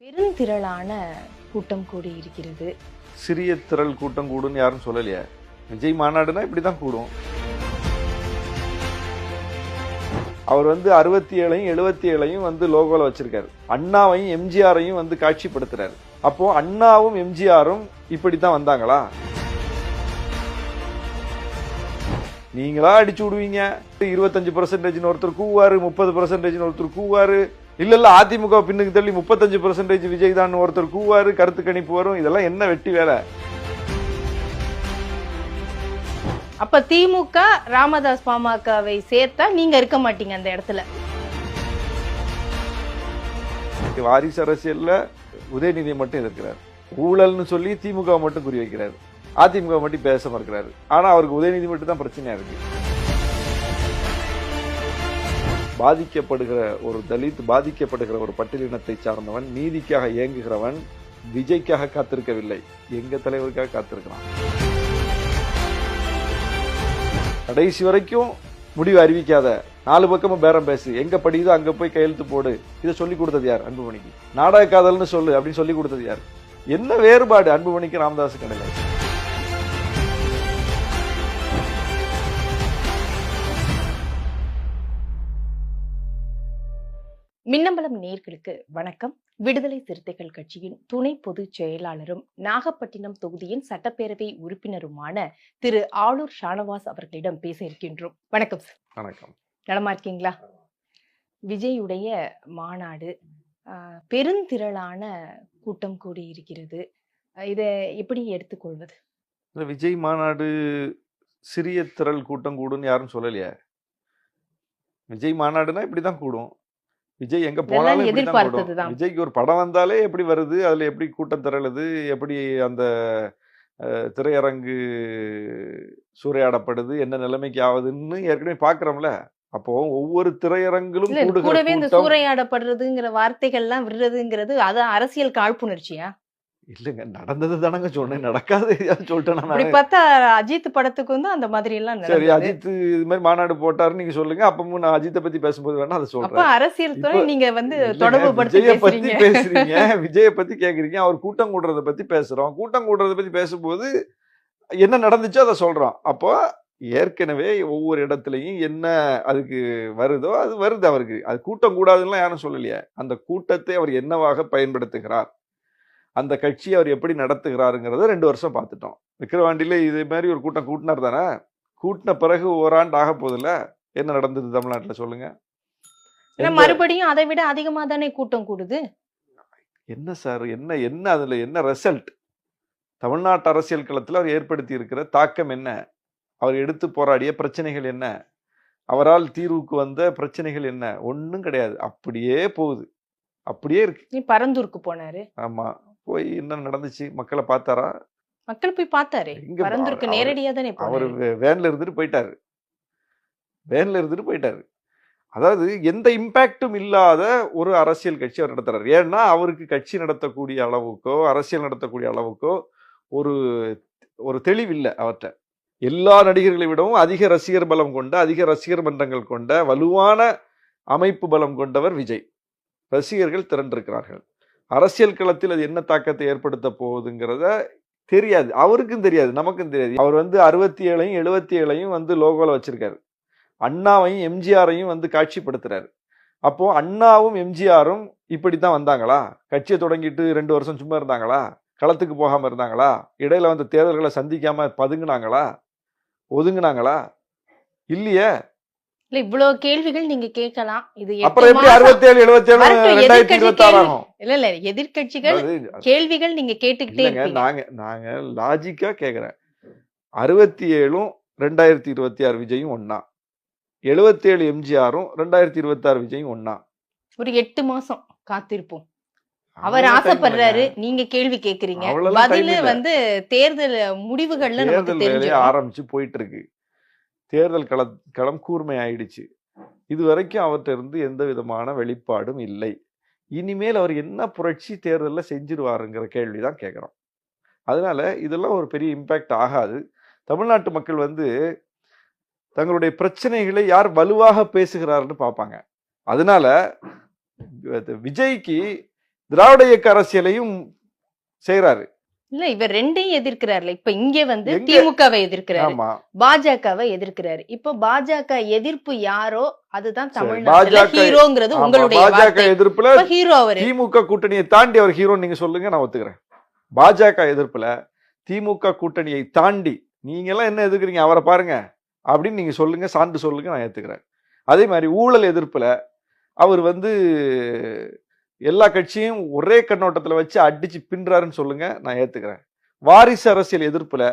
பெருந்திரளான கூட்டம் கூடி இருக்கிறது சிறிய திரள் கூட்டம் கூடுன்னு யாரும் சொல்லலையே? விஜய் மாநாடுனா இப்படி தான் கூடும். அவர் வந்து அறுபத்தி ஏழையும் எழுபத்தி ஏழையும் வந்து லோகோல வச்சிருக்காரு. அண்ணாவையும் எம்ஜிஆரையும் வந்து காட்சிப்படுத்துறாரு. அப்போ அண்ணாவும் எம்ஜிஆரும் இப்படி தான் வந்தாங்களா? நீங்களா அடிச்சு விடுவீங்க? இருபத்தஞ்சு பர்சன்டேஜ்னு ஒருத்தர் கூவாரு முப்பது பர்சன்டேஜ்னு ஒருத்தர் கூவாரு இல்ல இல்ல அதிமுக பின்னுக்கு தள்ளி முப்பத்தஞ்சு பர்சன்டேஜ் விஜய் தான் ஒருத்தர் கூவாரு கருத்து கணிப்பு வரும். இதெல்லாம் என்ன வெட்டி வேலை? அப்ப திமுக ராமதாஸ் பாமகவை சேர்த்தா நீங்க இருக்க மாட்டீங்க அந்த இடத்துல. வாரிசு அரசியல்ல உதயநிதியை மட்டும் எதிர்க்கிறார். ஊழல்னு சொல்லி திமுக மட்டும் குறி வைக்கிறார். அதிமுக மட்டும் பேச மறுக்கிறாரு. ஆனா அவருக்கு உதயநிதி மட்டும் தான் பிரச்சனையா இருக்கு. பாதிக்கப்படுகிற ஒரு தலித் பாதிக்கப்படுகிற ஒரு பட்டியலினத்தை சார்ந்தவன் நீதிக்காக இயங்குகிறவன் விஜய்க்காக காத்திருக்கவில்லை. எங்க தலைவருக்காக காத்திருக்கிறான். கடைசி வரைக்கும் முடிவு அறிவிக்காத நாலு பக்கமும் பேரம் பேசு எங்க படியுதோ அங்க போய் கையெழுத்து போடு இதை சொல்லி கொடுத்தது யார்? அன்புமணிக்கு. நாடக காதல்னு சொல்லு அப்படின்னு சொல்லி கொடுத்தது யார்? என்ன வேறுபாடு? அன்புமணிக்கு ராமதாஸ் கடையில் மின்னம்பலம் நேர்களுக்கு வணக்கம். விடுதலை சிறுத்தைகள் கட்சியின் துணை பொதுச் செயலாளரும் நாகப்பட்டினம் தொகுதியின் சட்டப்பேரவை உறுப்பினருமான திரு ஆளூர் ஷானவாஸ் அவர்களிடம் பேச இருக்கின்றோம். வணக்கம் சார். வணக்கம். நலமா இருக்கீங்களா? விஜயுடைய மாநாடு பெருந்திரளான கூட்டம் கூடி இருக்கிறது இதை எப்படி எடுத்துக்கொள்வது? இந்த விஜய் மாநாடு சிறிய திரள் கூட்டம் கூடுன்னு யாரும் சொல்லலையே. விஜய் மாநாடுனா இப்படி தான் கூடும். விஜய் எங்க போனாலும் எதிர்பார்த்ததுதான். விஜய்க்கு ஒரு படம் வந்தாலே எப்படி வருது? அதுல எப்படி கூட்டம் திரளுது எப்படி அந்த திரையரங்கு சூறையாடப்படுது? என்ன நிலைமைக்கு ஆகுதுன்னு ஏற்கனவே பாக்குறோம்ல அப்போ ஒவ்வொரு திரையரங்கிலும் கூடவே இந்த சூறையாடப்படுறதுங்கிற வார்த்தைகள்லாம் விடுறதுங்கிறது அது அரசியல் காழ்ப்புணர்ச்சியா? இல்லைங்க நடந்தது தானங்க சொன்னேன். நடக்காது சொல்லிட்டேனா நானு? பார்த்தா அஜித் படத்துக்கு வந்து அந்த மாதிரி எல்லாம் சரி அஜித் இது மாதிரி மாநாடு போட்டாருன்னு நீங்க சொல்லுங்க. அப்பவும் நான் அஜித்தை பத்தி பேசும்போது வேணா அதை சொல்றேன். அரசியல் துறை நீங்க வந்து தொடர்பு படுத்தி விஜய பத்தி பேசுறீங்க. விஜய பத்தி கேக்குறீங்க. அவர் கூட்டம் கூடுறத பத்தி பேசுறோம். கூட்டம் கூடுறத பத்தி பேசும்போது என்ன நடந்துச்சோ அதை சொல்றோம். அப்போ ஏற்கனவே ஒவ்வொரு இடத்துலயும் என்ன அதுக்கு வருதோ அது வருது அவருக்கு. அது கூட்டம் கூடாதுன்னு யாரும் சொல்லலையே. அந்த கூட்டத்தை அவர் என்னவாக பயன்படுத்துகிறார்? அந்த கட்சியை அவர் எப்படி நடத்துகிறாருங்கிறத ரெண்டு வருஷம் பார்த்துட்டோம். விக்கிரவாண்டியில இதே மாதிரி ஒரு கூட்டம் கூட்டினார் தானே? கூட்டின பிறகு ஓராண்டு ஆக போதில்ல என்ன நடந்தது தமிழ்நாட்டுல சொல்லுங்க. மறுபடியும் அதை விட அதிகமா தானே கூட்டம் கூடுது? என்ன சார்? என்ன என்ன அதுல என்ன ரிசல்ட் தமிழ்நாட்டு அரசியல் களத்தில் அவர் ஏற்படுத்தி இருக்கிற தாக்கம் என்ன? அவர் எடுத்து போராடிய பிரச்சனைகள் என்ன? அவரால் தீர்வுக்கு வந்த பிரச்சனைகள் என்ன? ஒன்றும் கிடையாது. அப்படியே போகுது. அப்படியே இருக்கு. நீ பரந்தூருக்கு போனாரு. ஆமா. போய் என்ன நடந்துச்சு? மக்களை பார்த்தாரா? மக்கள் போய் பார்த்தாரு. பரந்தூருக்கு அவர்- நேரடியா தானே அவர் வேன்ல இருந்துட்டு போயிட்டாரு. வேன்ல இருந்துட்டு போயிட்டாரு. அதாவது எந்த இம்பாக்டும் இல்லாத ஒரு அரசியல் கட்சி அவர் நடத்துறாரு. ஏன்னா அவருக்கு கட்சி நடத்தக்கூடிய அளவுக்கோ அரசியல் நடத்தக்கூடிய அளவுக்கோ ஒரு ஒரு தெளிவில்லை அவர்கிட்ட எல்லா நடிகர்களை விடவும் அதிக ரசிகர் பலம் கொண்ட அதிக ரசிகர் மன்றங்கள் கொண்ட வலுவான அமைப்பு பலம் கொண்டவர் விஜய். ரசிகர்கள் திரண்டிருக்கிறார்கள். அரசியல் களத்தில் அது என்ன தாக்கத்தை ஏற்படுத்த போகுதுங்கிறத தெரியாது. அவருக்கும் தெரியாது நமக்கும் தெரியாது. அவர் வந்து அறுபத்தி ஏழையும் எழுபத்தி ஏழையும் வந்து லோகோல வச்சிருக்காரு. அண்ணாவையும் எம்ஜிஆரையும் வந்து காட்சிப்படுத்துறாரு. அப்போ அண்ணாவும் எம்ஜிஆரும் இப்படி தான் வந்தாங்களா? கட்சியை தொடங்கிட்டு ரெண்டு வருஷம் சும்மா இருந்தாங்களா? களத்துக்கு போகாம இருந்தாங்களா? இடையில வந்து தேர்தல்களை சந்திக்காம பதுங்குனாங்களா? ஒதுங்குனாங்களா? இல்லையே. இல்ல இவ்வளவு கேள்விகள் நீங்க கேட்கலாம். இது அப்புறம் எப்படி அறுபத்தி ஏழு எழுபத்தி ஏழு ரெண்டாயிரத்தி இருபத்தி ஆறு ஆகும் இல்ல இல்ல. எதிர்க்கட்சிகள் அதாவது கேள்விகள் நீங்க கேட்டுக்கிட்டே நாங்க நாங்க லாஜிக்கா கேக்குறேன். அறுபத்தி ஏழும் ரெண்டாயிரத்தி இருபத்தி ஆறு விஜயும் ஒண்ணா. எழுபத்தி ஏழு எம்ஜிஆரும் ரெண்டாயிரத்தி இருபத்தி ஆறு விஜயும் ஒண்ணா. ஒரு எட்டு மாசம் காத்திருப்போம். அவர் ஆசைப்படுறாரு. நீங்க கேள்வி கேக்குறீங்க. பதிலு. வந்து தேர்தல் முடிவுகள்ல தேர்தல் வேலையை ஆரம்பிச்சு போயிட்டு இருக்கு தேர்தல் கள களம் கூர்மை ஆயிடுச்சு. இது வரைக்கும் அவர்கிட்ட இருந்து எந்த விதமான வெளிப்பாடும் இல்லை. இனிமேல் அவர் என்ன புரட்சி தேர்தலில் செஞ்சிருவாருங்கிற கேள்விதான் கேட்குறோம். அதனால இதெல்லாம் ஒரு பெரிய இம்பாக்ட் ஆகாது. தமிழ்நாட்டு மக்கள் வந்து தங்களுடைய பிரச்சனைகளை யார் வலுவாக பேசுகிறாருன்னு பார்ப்பாங்க. அதனால விஜய்க்கு திராவிட இயக்க அரசியலையும் செய்யறாரு இல்ல இவர் ரெண்டையும் எதிர்க்கிறாருல. இப்ப இங்க வந்து திமுகவை எதிர்க்கிறாரு. பாஜகவை எதிர்க்கிறாரு. இப்ப பாஜக எதிர்ப்பு யாரோ அதுதான் தமிழ்நாட்டுல பாஜக ஹீரோங்கிறது உங்களுடைய பாஜக. எதிர்ப்புல ஹீரோ அவரு. திமுக கூட்டணியை தாண்டி அவர் ஹீரோ நீங்க சொல்லுங்க நான் ஒத்துக்கிறேன். பாஜக எதிர்ப்புல திமுக கூட்டணியை தாண்டி நீங்க எல்லாம் என்ன எதிர்க்கிறீங்க? அவரை பாருங்க. அப்படின்னு நீங்க சொல்லுங்க சான்று சொல்லுங்க நான் ஏத்துக்கிறேன். அதே மாதிரி ஊழல் எதிர்ப்புல அவர் வந்து எல்லா கட்சியும் ஒரே கண்ணோட்டத்துல வச்சு அடிச்சு பின்றாருன்னு சொல்லுங்க நான் ஏத்துக்கிறேன். வாரிசு அரசியல் எதிர்ப்புல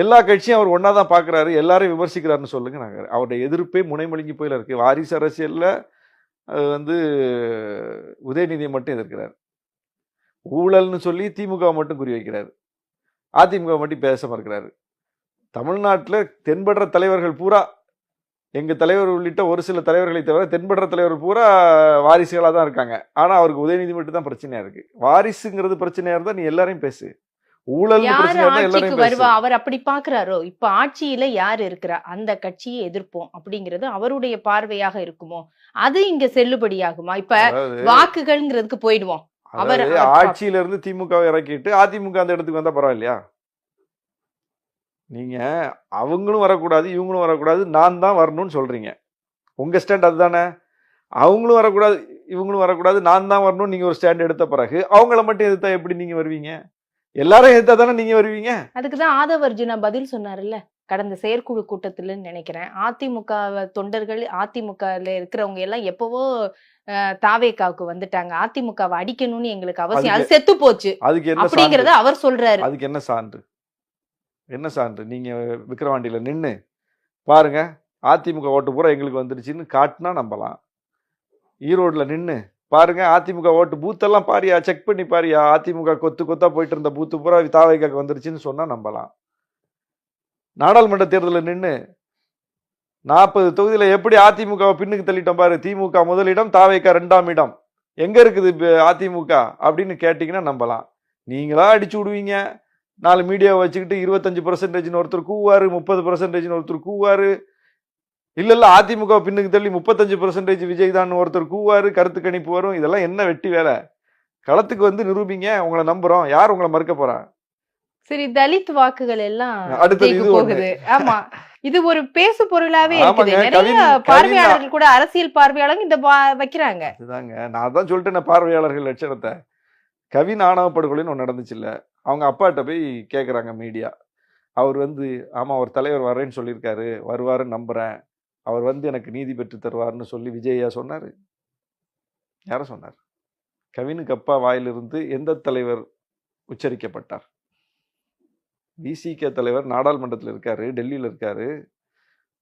எல்லா கட்சியும் அவர் ஒன்றா தான் பார்க்குறாரு எல்லாரையும் விமர்சிக்கிறாருன்னு சொல்லுங்க. நாங்கள் அவருடைய எதிர்ப்பே முனைமொழிங்கி போயில இருக்குது வாரிசு அரசியலில் அது வந்து உதயநிதியை மட்டும் எதிர்க்கிறார். ஊழல்னு சொல்லி திமுக மட்டும் குறி வைக்கிறார். அதிமுக மட்டும் பேச மறுக்கிறாரு. தமிழ்நாட்டில் தென்படுற தலைவர்கள் பூரா எங்கள் தலைவர் உள்ளிட்ட ஒரு சில தலைவர்களை தவிர தென்படுற தலைவர் பூரா வாரிசுகளாக தான் இருக்காங்க. ஆனால் அவருக்கு உதயநிதி மட்டும் தான் பிரச்சனையாக இருக்குது வாரிசுங்கிறது பிரச்சனையாக இருந்தால் நீ எல்லாரையும் பேசு. ஊழல் யாரு ஆட்சிக்கு வருவா? அவர் அப்படி பாக்குறாரோ இப்ப ஆட்சியில யார் இருக்கிறா? அந்த கட்சியை எதிர்ப்போம் அப்படிங்கிறது அவருடைய பார்வையாக இருக்குமோ? அது இங்க செல்லுபடியாகுமா? இப்ப வாக்குகள்ங்கிறதுக்கு போயிடுவோம். அவர் ஆட்சியில இருந்து திமுகவை இறக்கிட்டு அதிமுக அந்த இடத்துக்கு வந்தா பரவாயில்லையா? நீங்க அவங்களும் வரக்கூடாது இவங்களும் வரக்கூடாது நான் தான் வரணும்னு சொல்றீங்க. உங்க ஸ்டாண்ட் அதுதானே? அவங்களும் வரக்கூடாது இவங்களும் வரக்கூடாது நான் தான் வரணும் நீங்க ஒரு ஸ்டாண்ட் எடுத்த பிறகு அவங்கள மட்டும் எதிர்த்தா எப்படி நீங்க வருவீங்க? எல்லாரும் எதிர்த்தா தானே நீங்க வருவீங்க? அதுக்குதான் ஆதவ அர்ஜுனா பதில் சொன்னாருல்ல. கடந்த செயற்குழு கூட்டத்துலன்னு நினைக்கிறேன். அதிமுக தொண்டர்கள் அதிமுகல இருக்கிறவங்க எல்லாம் எப்பவோ அஹ், தாவேகாவுக்கு வந்துட்டாங்க. அதிமுகவை அடிக்கணும்னு எங்களுக்கு அவசியம். அது செத்து போச்சு. அதுக்கு என்ன அப்படிங்கறத? அவர் சொல்றாரு. அதுக்கு என்ன சான்று? என்ன சான்று? நீங்க விக்கிரவாண்டியில நின்னு பாருங்க. அதிமுக ஓட்டு பூரா எங்களுக்கு வந்துருச்சுன்னு காட்டினா நம்பலாம். ஈரோட்ல நின்னு பாருங்க அதிமுக ஓட்டு பூத்தெல்லாம் பாரியா செக் பண்ணி பாரியா. அதிமுக கொத்து கொத்தா போயிட்டு இருந்த பூத்து பூரா தாவைக்காக்கு வந்துருச்சுன்னு சொன்னா நம்பலாம். நாடாளுமன்ற தேர்தலில் நின்று நாற்பது தொகுதியில் எப்படி அதிமுகவை பின்னுக்கு தள்ளிட்டோம் பாரு? திமுக முதலிடம் தாவைக்கா ரெண்டாம் இடம். எங்க இருக்குது அதிமுக? அப்படின்னு கேட்டீங்கன்னா நம்பலாம். நீங்களா அடிச்சு விடுவீங்க. நாலு மீடியாவை வச்சுக்கிட்டு இருபத்தஞ்சு பர்சன்டேஜ்னு ஒருத்தர் கூவாரு முப்பது பர்சன்டேஜ்னு ஒருத்தர் கூவாரு. இல்ல இல்ல அதிமுக பின்னுக்கு தள்ளி முப்பத்தஞ்சு பர்சன்டேஜ் விஜய் தான் ஒருத்தர் கூவாரு கருத்து கணிப்பு வரும். இதெல்லாம் என்ன வெட்டி வேலை? களத்துக்கு வந்து நிரூபிங்க உங்களை நம்புறோம். யார் உங்களை மறுக்க போறா? சரி தலித் வாக்குகள் எல்லாம் அடுத்தது. போகுது. ஆமா. இது ஒரு பேசு பொருளாவே இருக்குது. நிறைய பார்வையாளர்கள் கூட அரசியல் பார்வையாளர்கள் இந்த வைக்கிறாங்க. அதுதாங்க. நான் தான் சொல்லிட்டேன் பார்வையாளர்கள் லட்சணத்தை. கவின் ஆணவ படுகொலைன்னு ஒன்று நடந்துச்சு இல்ல. அவங்க அப்பாட்ட போய் கேட்குறாங்க மீடியா அவர் வந்து ஆமா ஒரு தலைவர் வரேன்னு சொல்லியிருக்காரு. வருவாருன்னு நம்புறேன். அவர் வந்து எனக்கு நீதி பெற்று தருவார்னு சொல்லி விஜயா சொன்னார். யாரை சொன்னார்? கவினுக்கு அப்பா வாயிலிருந்து எந்த தலைவர் உச்சரிக்கப்பட்டார்? விசிகே தலைவர் நாடாளுமன்றத்தில் இருக்காரு டெல்லியில் இருக்காரு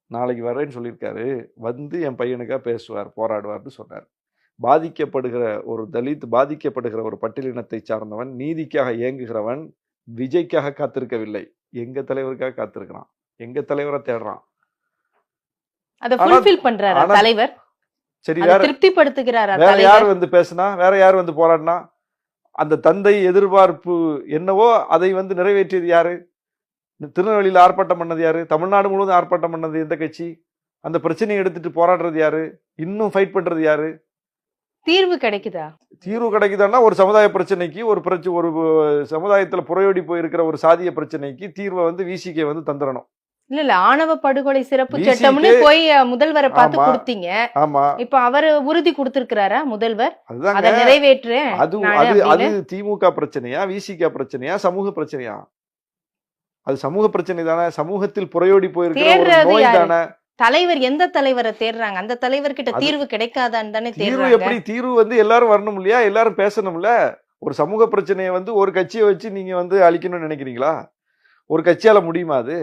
நாளைக்கு வரேன்னு சொல்லியிருக்காரு வந்து என் பையனுக்காக பேசுவார் போராடுவார்னு சொன்னார். பாதிக்கப்படுகிற ஒரு தலித் பாதிக்கப்படுகிற ஒரு பட்டியலினத்தை சார்ந்தவன் நீதிக்காக இயங்குகிறவன் விஜய்க்காக காத்திருக்கவில்லை. எங்கள் தலைவருக்காக காத்திருக்கிறான்? எங்கள் தலைவரை தேடுறான்? அதை ஃபுல்ஃபில் பண்றாரா தலைவர்? சரி வேற திருப்திப்படுத்துகிறாரா வேற யார் வந்து பேசுனா வேற யார் வந்து போராடினா அந்த தந்தை எதிர்பார்ப்பு என்னவோ அதை வந்து நிறைவேற்றியது யாரு? திருநெல்வேலியில் ஆர்ப்பாட்டம் பண்ணது யாரு? தமிழ்நாடு முழுவதும் ஆர்ப்பாட்டம் பண்ணது எந்த கட்சி? அந்த பிரச்சனையை எடுத்துட்டு போராடுறது யாரு? இன்னும் ஃபைட் பண்றது யாரு? தீர்வு கிடைக்குதா? தீர்வு கிடைக்குதான்னா ஒரு சமுதாய பிரச்சனைக்கு ஒரு பிரச்சனை ஒரு சமுதாயத்துல புறையோடி போயிருக்கிற ஒரு சாதிய பிரச்சனைக்கு தீர்வை வந்து விசிகே வந்து தந்துடணும் இல்ல இல்ல ஆணவ படுகொலை சிறப்பு சட்டம்னு போய் முதல்வரை பார்த்து. கொடுத்தீங்க. ஆமா. இப்ப அவர் உறுதி கொடுத்திருக்கிறாரா முதல்வர்? அதை நிறைவேற்றுறேன் அது அது. திமுக பிரச்சனையா விசிக பிரச்சனையா சமூக பிரச்சனையா? அது சமூக பிரச்சனை தானே. சமூகத்தில் புறையோடி போயிருக்கிற நோய்? தானே. தலைவர் எந்த தலைவரை தேடுறாங்க? அந்த தலைவர்கிட்ட தீர்வு கிடைக்காதான்னு தானே தீர்வு எப்படி? தீர்வு வந்து எல்லாரும் வரணும் இல்லையா? எல்லாரும் பேசணும்ல? ஒரு சமூக பிரச்சனையை வந்து ஒரு கட்சியை வச்சு நீங்க வந்து அழிக்கணும்னு நினைக்கிறீங்களா? ஒரு கட்சியால முடியுமா அது?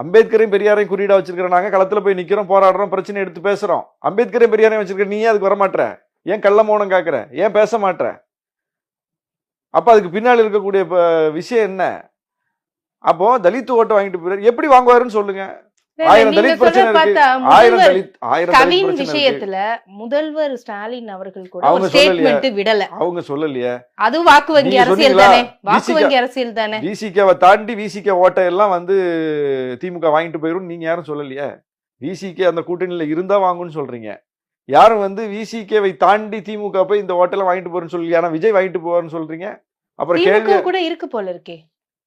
அம்பேத்கரையும் பெரியாரையும் குறியீடாக வச்சிருக்கிற நாங்கள் களத்துல போய் நிற்கிறோம் போராடுறோம் பிரச்சனை எடுத்து பேசுகிறோம் அம்பேத்கரையும் பெரியாரையும் வச்சிருக்க நீ அதுக்கு வரமாட்ற? ஏன் கள்ள மௌனம் காக்குற? ஏன் பேச மாட்ற? அப்போ அதுக்கு பின்னால் இருக்கக்கூடிய விஷயம் என்ன? அப்போ தலித் ஓட்டை வாங்கிட்டு போயிரு எப்படி வாங்குவாருன்னு சொல்லுங்கள் முதல்வர் கவின். விஷயத்துல ஸ்டாலின் அவர்கள் கூட அவங்க. ஸ்டேட்மெண்ட் விடல. அவங்க சொல்லலையே. அது வாக்கு வங்கி அரசியல்? தானே? வாக்கு வங்கி அரசியல் தானே? விசிகாவை தாண்டி விசிக ஓட்டை எல்லாம் வந்து திமுக வாங்கிட்டு போயிரும் நீங்க யாரும் சொல்லலையே? விசிக அந்த கூட்டணியில இருந்தா வாங்குன்னு சொல்றீங்க. யாரும் வந்து விசிகேவை தாண்டி திமுக போய் இந்த ஹோட்டலை வாங்கிட்டு போறேன்னு சொல்லி ஆனா விஜய் வாங்கிட்டு போவார்னு சொல்றீங்க? அப்புறம் கேள்வி கூட இருக்கு போல இருக்கே.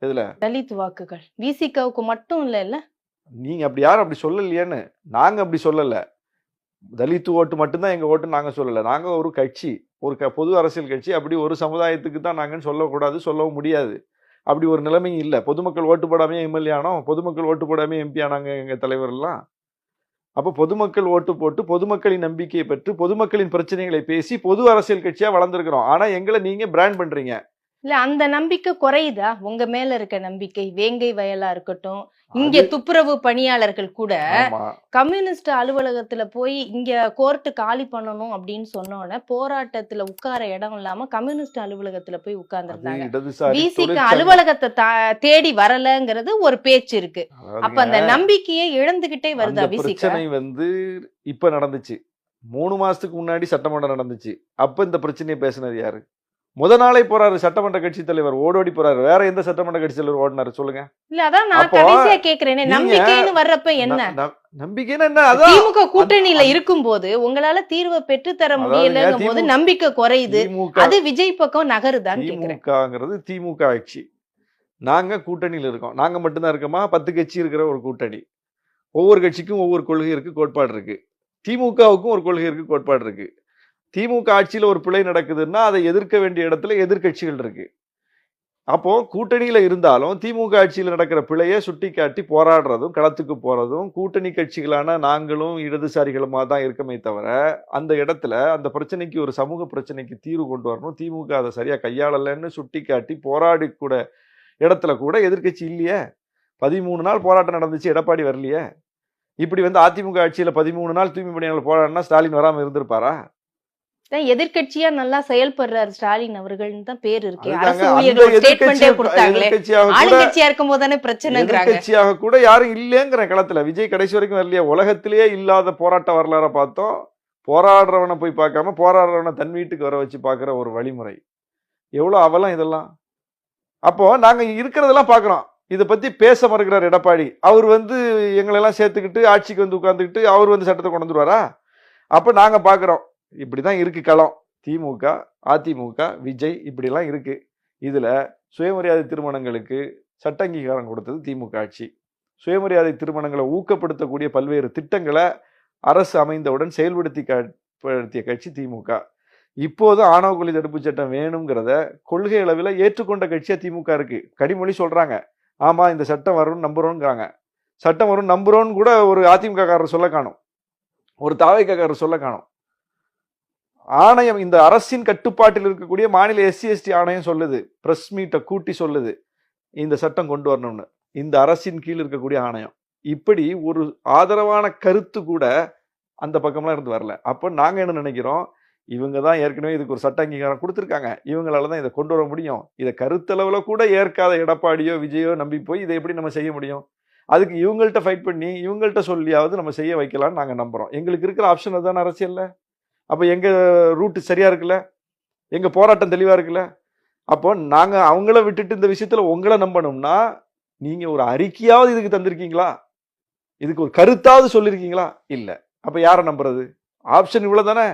எதுல? தலித் வாக்குகள். விசிகாவுக்கு மட்டும் இல்ல இல்ல? நீங்கள் அப்படி யாரும் அப்படி சொல்லலையேன்னு நாங்கள் அப்படி சொல்லலை. தலித்து ஓட்டு மட்டும்தான் எங்கள் ஓட்டு நாங்கள் சொல்லலை. நாங்கள் ஒரு கட்சி ஒரு க பொது அரசியல் கட்சி. அப்படி ஒரு சமுதாயத்துக்கு தான் நாங்கன்னு சொல்லக்கூடாது சொல்லவும் முடியாது. அப்படி ஒரு நிலைமையும் இல்லை. பொதுமக்கள் ஓட்டு போடாமே எம்எல்ஏ ஆனோம். பொதுமக்கள் ஓட்டு போடாமே எம்பி ஆனாங்க எங்கள் தலைவர் எல்லாம் அப்போ பொதுமக்கள் ஓட்டு போட்டு பொதுமக்களின் நம்பிக்கையை பெற்று பொதுமக்களின் பிரச்சனைகளை பேசி பொது அரசியல் கட்சியாக வளர்ந்துருக்கிறோம். ஆனால் எங்களை நீங்கள் பிராண்ட் பண்ணுறீங்க இல்ல அந்த நம்பிக்கை குறையுதா? உங்க மேல இருக்க நம்பிக்கை வேங்கை வயலா இருக்கட்டும் இங்க துப்புரவு பணியாளர்கள் கூட கம்யூனிஸ்ட் அலுவலகத்துல போய் இங்க கோர்ட்டு காலி பண்ணணும் அப்படின்னு சொன்னோன்னே போராட்டத்துல உட்கார இடம் இல்லாம கம்யூனிஸ்ட் அலுவலகத்துல போய் உட்கார்ந்துருந்தாங்க. தொழிற்சங்க- அலுவலகத்தை தேடி வரலங்கிறது ஒரு பேச்சு இருக்கு. அப்ப அந்த நம்பிக்கையை இழந்துகிட்டே வருதா பிரச்சனை வந்து இப்ப நடந்துச்சு. மூணு மாசத்துக்கு முன்னாடி சட்டமன்றம் நடந்துச்சு. அப்ப இந்த பிரச்சனையை பேசினது யாரு? முத நாளே போறாரு சட்டமன்ற கட்சி தலைவர் ஓடோடி போறாரு. வேற எந்த சட்டமன்ற கட்சி தலைவர் ஓடினாரு சொல்லுங்க. இல்ல அதான் நான் கடைசியா கேக்குறேனே நம்பிக்கைன்னு வர்றப்ப என்ன? நம்பிக்கைன்னா என்ன? அதான் திமுக கூட்டணியில இருக்கும்போது உங்களால தீர்வை பெற்று தர முடியலங்கும் போது நம்பிக்கை குறையுது. அது விஜய் பக்கம் கேக்குறேன். திமுகங்கிறது திமுக ஆட்சி. நாங்க கூட்டணியில இருக்கோம். நாங்க மட்டும்தான் இருக்கோமா? பத்து கட்சி இருக்கிற ஒரு கூட்டணி. ஒவ்வொரு கட்சிக்கும் ஒவ்வொரு கொள்கை இருக்கு கோட்பாடு இருக்கு. திமுகவுக்கும் ஒரு கொள்கை இருக்கு கோட்பாடு இருக்கு. திமுக ஆட்சியில் ஒரு பிழை நடக்குதுன்னா அதை எதிர்க்க வேண்டிய இடத்துல எதிர்க்கட்சிகள் இருக்கு. அப்போ கூட்டணியில் இருந்தாலும் திமுக ஆட்சியில் நடக்கிற பிழையை சுட்டிக்காட்டி போராடுறதும் களத்துக்கு போகிறதும் கூட்டணி கட்சிகளான நாங்களும் இடதுசாரிகளுமாக தான் இருக்கமே தவிர அந்த இடத்துல அந்த பிரச்சனைக்கு ஒரு சமூக பிரச்சனைக்கு தீர்வு கொண்டு வரணும். திமுக அதை சரியாக கையாளலைன்னு சுட்டிக்காட்டி போராடி கூட இடத்துல கூட எதிர்க்கட்சி இல்லையே. பதிமூணு நாள் போராட்டம் நடந்துச்சு எடப்பாடி வரலையே. இப்படி வந்து அதிமுக ஆட்சியில் பதிமூணு நாள் தூய்மை பணியாளர் போராடினா ஸ்டாலின் வராமல் இருந்திருப்பாரா? தான் எதிர்க்கட்சியா நல்லா செயல்படுறாரு ஸ்டாலின் அவர்கள்னு தான் பேர் இருக்கு. அரசு ஆளுங்கட்சியா இருக்கும் போது தானே பிரச்சனைங்கிறாங்க கூட யாரும் இல்லைங்கிற களத்துல விஜய் கடைசி வரைக்கும் வரலையா உலகத்திலேயே இல்லாத போராட்ட வரலாற பார்த்தோம். போராடுறவனை போய் பார்க்காம போராடுறவனை தன் வீட்டுக்கு வர வச்சு பார்க்குற ஒரு வழிமுறை. எவ்வளவு அவலம் இதெல்லாம். அப்போ நாங்க இருக்கிறதெல்லாம் பார்க்குறோம். இதை பத்தி பேச மறுக்கிறார் எடப்பாடி. அவர் வந்து எங்களெல்லாம் சேர்த்துக்கிட்டு ஆட்சிக்கு வந்து உட்கார்ந்துக்கிட்டு அவர் வந்து சட்டத்தை கொண்டு வந்துருவாரா? அப்ப நாங்க பார்க்குறோம். இப்படி தான் இருக்குது களம். திமுக அதிமுக விஜய் இப்படிலாம் இருக்குது இதில் சுயமரியாதை திருமணங்களுக்கு சட்ட அங்கீகாரம் கொடுத்தது திமுக ஆட்சி. சுயமரியாதை திருமணங்களை ஊக்கப்படுத்தக்கூடிய பல்வேறு திட்டங்களை அரசு அமைந்தவுடன் செயல்படுத்தி காட்படுத்திய கட்சி திமுக. இப்போது ஆணவக்குழி தடுப்புச் தடுப்பு சட்டம் வேணுங்கிறத கொள்கை அளவில் ஏற்றுக்கொண்ட கட்சியாக திமுக இருக்குது கனிமொழி சொல்கிறாங்க ஆமாம் இந்த சட்டம் வரும்னு நம்புகிறோங்கிறாங்க சட்டம் வரும்னு நம்புகிறோன்னு கூட ஒரு அதிமுக காரர் சொல்ல காணும். ஒரு தாவைக்காரர் சொல்ல காணும். ஆணையம் இந்த அரசின் கட்டுப்பாட்டில் இருக்கக்கூடிய மாநில எஸ்சி எஸ்டி ஆணையம் சொல்லுது. ப்ரெஸ் மீட்டை கூட்டி சொல்லுது. இந்த சட்டம் கொண்டு வரணும்னு. இந்த அரசின் கீழ் இருக்கக்கூடிய ஆணையம். இப்படி ஒரு ஆதரவான கருத்து கூட அந்த பக்கம்லாம் இருந்து வரல. அப்போ நாங்கள் என்ன நினைக்கிறோம்? இவங்க தான் ஏற்கனவே இதுக்கு ஒரு சட்ட அங்கீகாரம் கொடுத்துருக்காங்க. இவங்களால தான் இதை கொண்டு வர முடியும். இதை கருத்தளவில் கூட ஏற்காத எடப்பாடியோ விஜயோ நம்பி போய் இதை எப்படி நம்ம செய்ய முடியும்? அதுக்கு இவங்கள்ட்ட ஃபைட் பண்ணி இவங்கள்ட்ட சொல்லியாவது நம்ம செய்ய வைக்கலாம்னு நாங்கள் நம்புறோம். எங்களுக்கு இருக்கிற ஆப்ஷன் அதுதான் அரசியல்ல? அப்போ எங்க ரூட்டு சரியா இருக்குல்ல? எங்க போராட்டம் தெளிவா இருக்குல்ல? அப்போ நாங்க அவங்கள விட்டுட்டு இந்த விஷயத்துல உங்களை நம்பணும்னா நீங்க ஒரு அறிக்கையாவது இதுக்கு தந்திருக்கீங்களா? இதுக்கு ஒரு கருத்தாவது சொல்லியிருக்கீங்களா இல்ல. அப்ப யாரை நம்புறது? ஆப்ஷன் இவ்வளவு தானே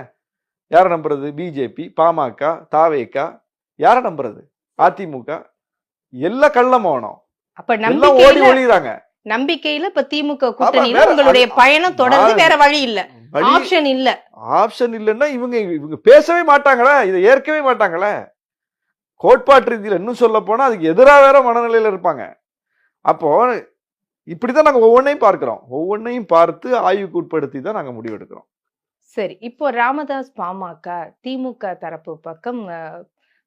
யாரை நம்புறது? பிஜேபி பாமக தாவேக்கா யாரை நம்புறது? அதிமுக. எல்லாம் கள்ளமானோம் அப்ப எல்லாம் ஓடி ஒளிறாங்க நம்பிக்கையில இப்ப திமுக கூட்டணியில உங்களுடைய பயணம் தொடர்ந்து வேற வழி இல்ல. ஆப்ஷன் இல்ல. ஆப்ஷன் இல்லைன்னா இவங்க இவங்க பேசவே மாட்டாங்களே இதை ஏற்கவே மாட்டாங்களே. கோட்பாட்டு ரீதியில் இன்னும் சொல்ல போனா அதுக்கு எதிராக வேற மனநிலையில இருப்பாங்க. அப்போ இப்படிதான் நாங்க ஒவ்வொன்றையும் பார்க்கிறோம். ஒவ்வொன்றையும் பார்த்து ஆய்வுக்கு உட்படுத்தி தான் நாங்க முடிவெடுக்கிறோம். சரி இப்போ ராமதாஸ் பாமக திமுக தரப்பு பக்கம்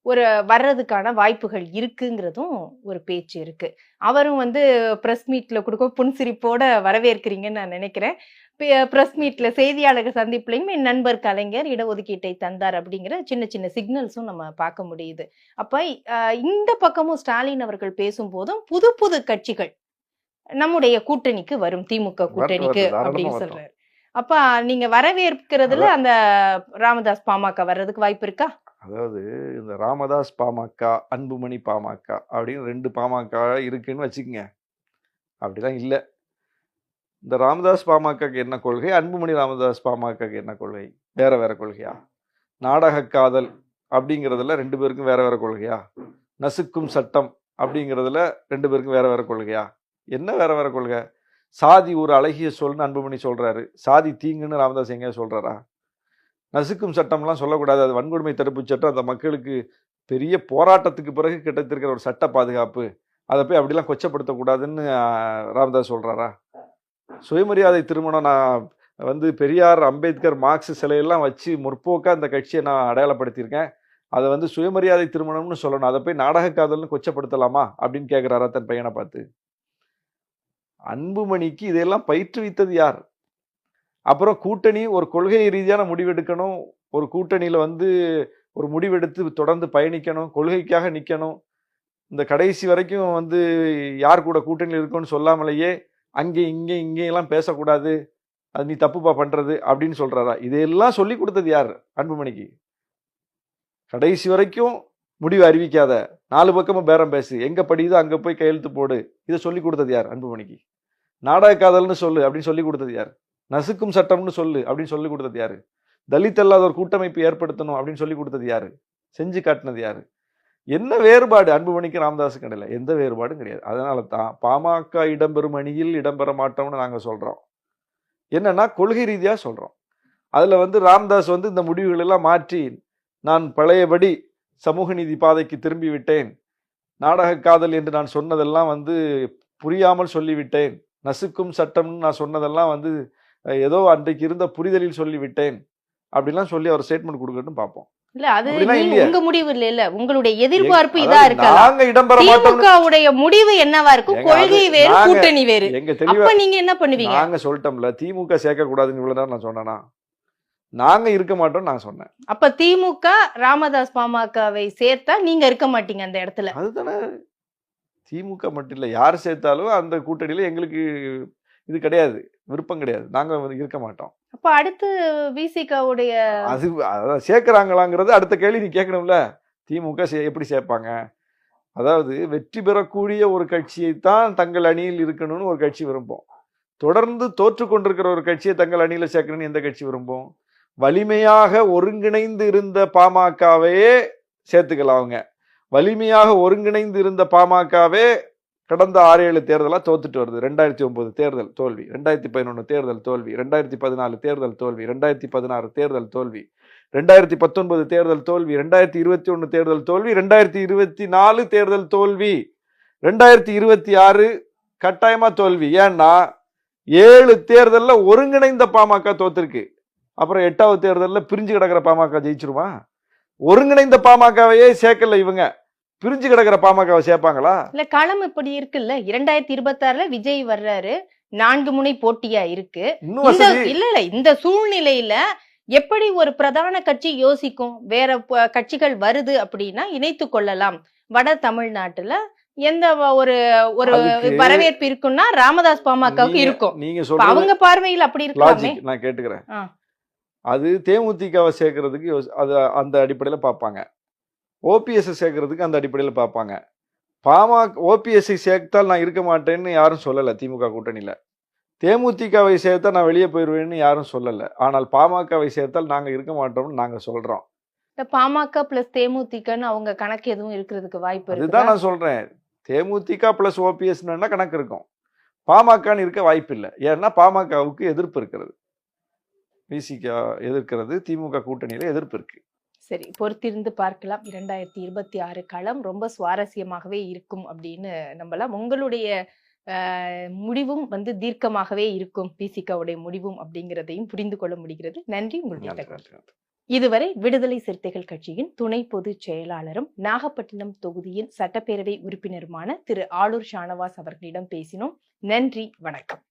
ஒரு வர்றதுக்கான வாய்ப்புகள் இருக்குங்கிறதும் ஒரு பேச்சு இருக்கு. அவரும் வந்து பிரஸ் மீட்ல கொடுக்க புன்சிரிப்போட வரவேற்கிறீங்கன்னு நான் நினைக்கிறேன். பிரஸ் மீட்ல செய்தியாளர்கள் சந்திப்புலையும் என் நண்பர் கலைஞர் இடஒதுக்கீட்டை தந்தார் அப்படிங்கிற சின்ன சின்ன சிக்னல்ஸும் நம்ம பார்க்க முடியுது. அப்ப இந்த பக்கமும் ஸ்டாலின் அவர்கள் பேசும்போதும் புது புது கட்சிகள் நம்முடைய கூட்டணிக்கு வரும். திமுக கூட்டணிக்கு அப்படின்னு. சொல்றாரு. அப்ப நீங்க வரவேற்கிறதுல அந்த ராமதாஸ் பாமக வர்றதுக்கு வாய்ப்பு இருக்கா? அதாவது இந்த ராமதாஸ் பாமக அன்புமணி பாமக அப்படின்னு ரெண்டு பாமக இருக்குன்னு வச்சுக்கோங்க. அப்படிலாம் இல்லை. இந்த ராமதாஸ் பாமகக்கு என்ன கொள்கை? அன்புமணி ராமதாஸ் பாமகக்கு என்ன கொள்கை? வேற வேற கொள்கையா? நாடக காதல் அப்படிங்கிறதுல ரெண்டு பேருக்கும் வேற வேற கொள்கையா? நசுக்கும் சட்டம் அப்படிங்கிறதுல ரெண்டு பேருக்கும் வேற வேற கொள்கையா? என்ன வேற வேற கொள்கை? சாதி ஒரு அழகிய சொல்னு அன்புமணி சொல்றாரு. சாதி தீங்குன்னு ராமதாஸ் எங்கேயா சொல்றாரா? நசுக்கும் சட்டம்லாம் சொல்லக்கூடாது. அது வன்கொடுமை தடுப்பு சட்டம். அந்த மக்களுக்கு பெரிய போராட்டத்துக்கு பிறகு கிடைத்திருக்கிற ஒரு சட்ட பாதுகாப்பு. அதை போய் அப்படிலாம் கொச்சப்படுத்தக்கூடாதுன்னு ராமதாஸ் சொல்கிறாரா சுயமரியாதை திருமணம் நான் வந்து பெரியார் அம்பேத்கர் மார்க்ஸ் சிலையெல்லாம் வச்சு முற்போக்காக இந்த கட்சியை நான் அடையாளப்படுத்தியிருக்கேன். அதை வந்து சுயமரியாதை திருமணம்னு சொல்லணும். அதை போய் நாடக காதல்னு கொச்சப்படுத்தலாமா? அப்படின்னு கேட்குறாரா தன் பையனை பார்த்து. அன்புமணிக்கு இதையெல்லாம் பயிற்றுவித்தது யார்? அப்புறம் கூட்டணி ஒரு கொள்கை ரீதியான முடிவெடுக்கணும். ஒரு கூட்டணியில் வந்து ஒரு முடிவெடுத்து தொடர்ந்து பயணிக்கணும். கொள்கைக்காக நிற்கணும் இந்த கடைசி வரைக்கும் வந்து யார் கூட கூட்டணியில் இருக்கோன்னு சொல்லாமலேயே அங்கே இங்கே இங்கேயெல்லாம் பேசக்கூடாது. அது நீ தப்புப்பா பண்ணுறது அப்படின்னு சொல்கிறாரா இதையெல்லாம் சொல்லி கொடுத்தது யார்? அன்புமணிக்கு. கடைசி வரைக்கும் முடிவு அறிவிக்காத. நாலு பக்கமும் பேரம் பேசு. எங்கே படியுதோ அங்கே போய் கையெழுத்து போடு. இதை சொல்லி கொடுத்தது யார்? அன்புமணிக்கு. நாடக காதல்னு சொல்லு அப்படின்னு சொல்லி கொடுத்தது யார்? நசுக்கும் சட்டம்னு சொல்லு அப்படின்னு சொல்லி கொடுத்தது யாரு? தலித் அல்லாத ஒரு கூட்டமைப்பு ஏற்படுத்தணும் அப்படின்னு சொல்லி கொடுத்தது யாரு? செஞ்சு காட்டினது யாரு? என்ன வேறுபாடு? அன்புமணிக்கு ராமதாஸுக்கு இடையில. எந்த வேறுபாடும் கிடையாது. அதனால தான் பாமக இடம்பெறும் அணியில் இடம்பெற மாட்டோம்னு நாங்கள் சொல்கிறோம் என்னன்னா கொள்கை ரீதியாக சொல்கிறோம் அதில் வந்து ராம்தாஸ் வந்து இந்த முடிவுகளெல்லாம் மாற்றி நான் பழையபடி சமூக நீதி பாதைக்கு திரும்பி விட்டேன் நாடக காதல் என்று நான் சொன்னதெல்லாம் வந்து புரியாமல் சொல்லிவிட்டேன். நசுக்கும் சட்டம்னு நான் சொன்னதெல்லாம் வந்து ஏதோ அன்றைக்கு இருந்த புரிதலில் சொல்லிவிட்டேன் அப்படிலாம் சொல்லி அவர் ஸ்டேட்மெண்ட் கொடுக்கட்டும் பார்ப்போம். இல்ல அது. உங்க முடிவு இல்ல இல்ல. உங்களுடைய எதிர்பார்ப்பு இதா உடைய முடிவு என்னவா இருக்கும்? கொள்கை வேறு கூட்டணி வேறு. அப்ப நீங்க என்ன பண்ணுவீங்க? நாங்க சொல்லிட்டோம்ல திமுக சேர்க்க கூடாதுன்னு இவ்வளவு நான் சொன்னேனா? நாங்க இருக்க மாட்டோம் நான் சொன்னேன். அப்ப திமுக ராமதாஸ் பாமகவை சேர்த்தா நீங்க இருக்க மாட்டீங்க அந்த இடத்துல. அதுதானே. திமுக மட்டும் இல்ல யார் சேர்த்தாலும் அந்த கூட்டணியில எங்களுக்கு இது கிடையாது. விருப்பம் கிடையாது. நாங்க வந்து இருக்க மாட்டோம். அப்ப அடுத்து விசிகாவுடைய அது அதான் சேர்க்கறாங்களாங்கிறது அடுத்த கேள்வி நீ கேட்கணும்ல. திமுக சே- எப்படி சேர்ப்பாங்க? அதாவது வெற்றி பெறக்கூடிய ஒரு கட்சியை தான் தங்கள் அணியில் இருக்கணும்னு ஒரு கட்சி விரும்பும். தொடர்ந்து தோற்று கொண்டிருக்கிற ஒரு கட்சியை தங்கள் அணியில சேர்க்கணும்னு எந்த கட்சி விரும்பும்? வலிமையாக ஒருங்கிணைந்து இருந்த பாமகவையே சேர்த்துக்கலாம் அவங்க. வலிமையாக ஒருங்கிணைந்து இருந்த பாமகவே கடந்த ஆறு ஏழு தேர்தலாக தோத்துட்டு வருது. ரெண்டாயிரத்தி ஒம்பது தேர்தல் தோல்வி. ரெண்டாயிரத்தி பதினொன்று தேர்தல் தோல்வி. ரெண்டாயிரத்தி பதினாலு தேர்தல் தோல்வி. ரெண்டாயிரத்தி பதினாறு தேர்தல் தோல்வி. ரெண்டாயிரத்தி பத்தொன்பது தேர்தல் தோல்வி. ரெண்டாயிரத்தி இருபத்தி ஒன்று தேர்தல் தோல்வி. ரெண்டாயிரத்தி இருபத்தி நாலு தேர்தல் தோல்வி. ரெண்டாயிரத்தி இருபத்தி ஆறு கட்டாயமாக தோல்வி. ஏன்னா ஏழு தேர்தலில் ஒருங்கிணைந்த பாமக தோத்துருக்கு. அப்புறம் எட்டாவது தேர்தலில் பிரிஞ்சு கிடக்கிற பாமக ஜெயிச்சிருவான் ஒருங்கிணைந்த பாமகவையே சேர்க்கல இவங்க. பிரிஞ்சு கிடக்கிற பாமகவை சேர்ப்பாங்களா? இல்ல களம் இப்படி இருக்குல்ல. இரண்டாயிரத்தி இருபத்தி ஆறுல விஜய் வர்றாரு. நான்கு முனை போட்டியா இருக்கு. இல்ல இல்ல இந்த சூழ்நிலையில எப்படி ஒரு பிரதான கட்சி யோசிக்கும்? வேற கட்சிகள் வருது அப்படின்னா இணைத்து கொள்ளலாம். வட தமிழ்நாட்டுல எந்த ஒரு ஒரு வரவேற்பு இருக்குன்னா ராமதாஸ் பாமகவுக்கு இருக்கும். நீங்க அவங்க பார்வையில் அப்படி இருக்கலாமே நான் கேட்டுக்கிறேன். அது தேமுதிகவை சேர்க்கறதுக்கு அது அந்த அடிப்படையில் பார்ப்பாங்க. ஓபிஎஸ் சேர்க்கறதுக்கு அந்த அடிப்படையில் பார்ப்பாங்க. பாமக ஓபிஎஸ்ஐ சேர்த்தால் நான் இருக்க மாட்டேன்னு யாரும் சொல்லலை திமுக கூட்டணியில். தேமுதிகவை சேர்த்தா நான் வெளியே போயிடுவேன்னு யாரும் சொல்லலை. ஆனால் பாமகவை சேர்த்தால் நாங்கள் இருக்க மாட்டோம்னு நாங்கள் சொல்கிறோம் பாமக பிளஸ் தேமுதிகன்னு அவங்க கணக்கு எதுவும் இருக்கிறதுக்கு வாய்ப்பு இருக்கு நான் சொல்கிறேன் தேமுதிக ப்ளஸ் ஓபிஎஸ்னா கணக்கு இருக்கும். பாமகன்னு இருக்க வாய்ப்பு இல்லை. ஏன்னா பாமகவுக்கு எதிர்ப்பு இருக்கிறது. விசிக எதிர்க்கிறது திமுக கூட்டணியில எதிர்ப்பு இருக்கு. சரி பொறுத்திருந்து பார்க்கலாம். இரண்டாயிரத்தி இருபத்தி ஆறு களம் ரொம்ப சுவாரஸ்யமாகவே இருக்கும் அப்படின்னு நம்பலாம். உங்களுடைய முடிவும் வந்து தீர்க்கமாகவே இருக்கும். பிசிகாவுடைய முடிவும் அப்படிங்கிறதையும் புரிந்து கொள்ள முடிகிறது. நன்றி. உங்களுடைய. இதுவரை விடுதலை சிறுத்தைகள் கட்சியின் துணை பொதுச் செயலாளரும் நாகப்பட்டினம் தொகுதியின் சட்டப்பேரவை உறுப்பினருமான திரு. ஆளூர் ஷானவாஸ் அவர்களிடம் பேசினோம். நன்றி. வணக்கம்.